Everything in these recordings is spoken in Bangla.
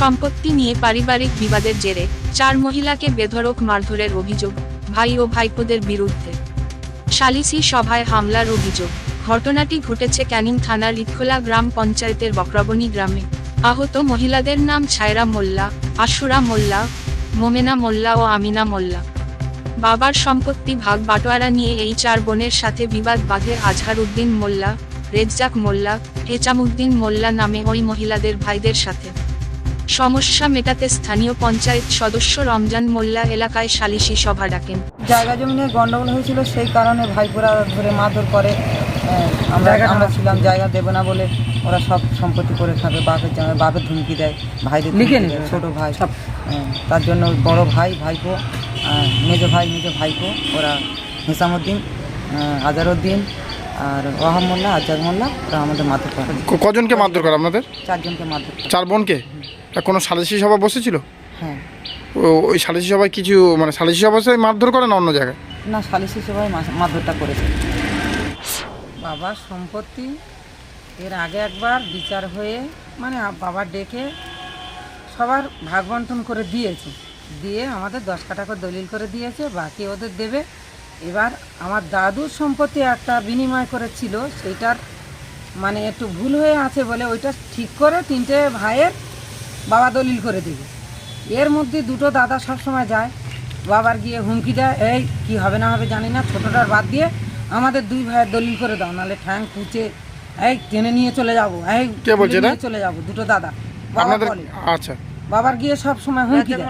সম্পত্তি নিয়ে পারিবারিক বিবাদের জেরে চার মহিলাকে বেধড়ক মারধরের অভিযোগ, ভাই ও ভাইপোদের বিরুদ্ধে। সালিসি সভায় হামলার অভিযোগ, ঘটনাটি ঘটেছে ক্যানিং থানার ইটখোলা গ্রাম পঞ্চায়েতের বক্রবণী গ্রামে। আহত মহিলাদের নাম ছায়রা মোল্লা, আশুরা মোল্লা, মোমেনা মোল্লা ও আমিনা মোল্লা। বাবার সম্পত্তি ভাগ বাটোয়ারা নিয়ে এই চার বোনের সাথে বিবাদ বাঁধে আজহার উদ্দিন মোল্লা, রেজ্জাক মোল্লা, হেচামুদ্দিন মোল্লা নামে ওই মহিলাদের ভাইদের সাথে। সমস্যা মেটাতে স্থানীয় পঞ্চায়েত সদস্য রমজান মোল্লা এলাকায় সালিশি সভা ডাকেন। জায়গা জমি নিয়ে গন্ডগোল হয়েছিল সেই কারণে ভাইপোরা ধরে মারধর করে আমরা আমরা ছিলাম জায়গা দেবে না বলে ওরা সব সম্পত্তি করে খাবে বাপের জামাই বাপের ধুমকি দেয় ভাইদের লিখে নেবে ছোটো ভাই। সব। তার জন্য বড় ভাই ভাইপো মেজো ভাই মেজো ভাইপো ওরা হেসামুদ্দিন আজারউদ্দিন আর ওয়াহাব মোল্লা আজাদ মোল্লা ওরা আমাদের মারধর করে। কজনকে মারধর করে আপনাদের? চারজনকে মারধর করে। চার বোনকে? তা কোনো সালিসি সভা বসেছিল? হ্যাঁ। ও- ওই সালিসি সভায় কিছু মানে সালিসি সভায় মারধর করে না অন্য জায়গায়? না সালিসি সবাই মারধরটা করেছে। বাবার সম্পত্তি এর আগে একবার বিচার হয়ে মানে আ- বাবা ডেকে সবার ভাগ বন্টন করে দিয়েছে। দিয়ে আমাদের দশ কাটা করে দলিল করে দিয়েছে বাকি ওদের দেবে। এবার আমার দাদুর সম্পত্তি একটা বিনিময় করেছিল সেইটার মানে একটু ভুল হয়ে আছে বলে ওইটা ঠিক করে তিনটে ভাইয়ের বাবা দলিল করে দেবে। এর মধ্যে দুটো দাদা সবসময় যায় বাবার গিয়ে হুমকি দেয় এই কি হবে না হবে জানি না ছোটোটার বাদ দিয়ে আমাদের দুই ভাইয়ের দলিল করে দাও নাহলে ঠ্যাং কুচে এই টেনে নিয়ে চলে যাব এই কে বলছে তুলে এটা? নিয়ে চলে যাব। দুটো দাদা বাবা বলে। আচ্ছা। বাবার গিয়ে সব সময় হুমকি দেয়।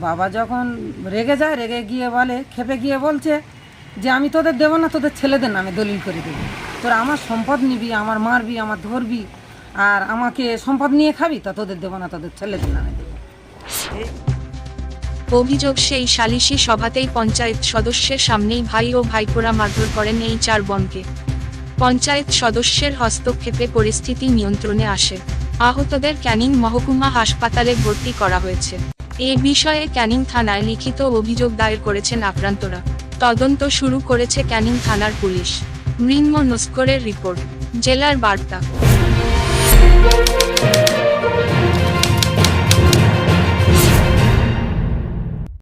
বাবা যখন রেগে যায়, রেগে গিয়ে বলে, খেপে গিয়ে বলছে যে, আমি তোদের দেবো না, তোদের ছেলেদের নামে দলিল করে দেবো। তোরা আমার সম্পদ নিবি, আমার মারবি, আমার ধরবি, আর আমাকে সম্পদ নিয়ে খাবি, তা তোদের দেবো না, তোদের ছেলেদের নামে দেবো। অভিযোগ সেই সালিশি সভাতেই পঞ্চায়েত সদস্যের সামনেই ভাই ও ভাইপোরা মারধর করেন এই চার বোনকে। পঞ্চায়েত সদস্যের হস্তক্ষেপে পরিস্থিতি নিয়ন্ত্রণে আসে। আহতদের ক্যানিং মহকুমা হাসপাতালে ভর্তি করা হয়েছে। এ বিষয়ে ক্যানিং থানায় লিখিত অভিযোগ দায়ের করেছেন আক্রান্তরা। তদন্ত শুরু করেছে ক্যানিং থানার পুলিশ। মৃন্ম নস্করের রিপোর্ট, জেলার বার্তা।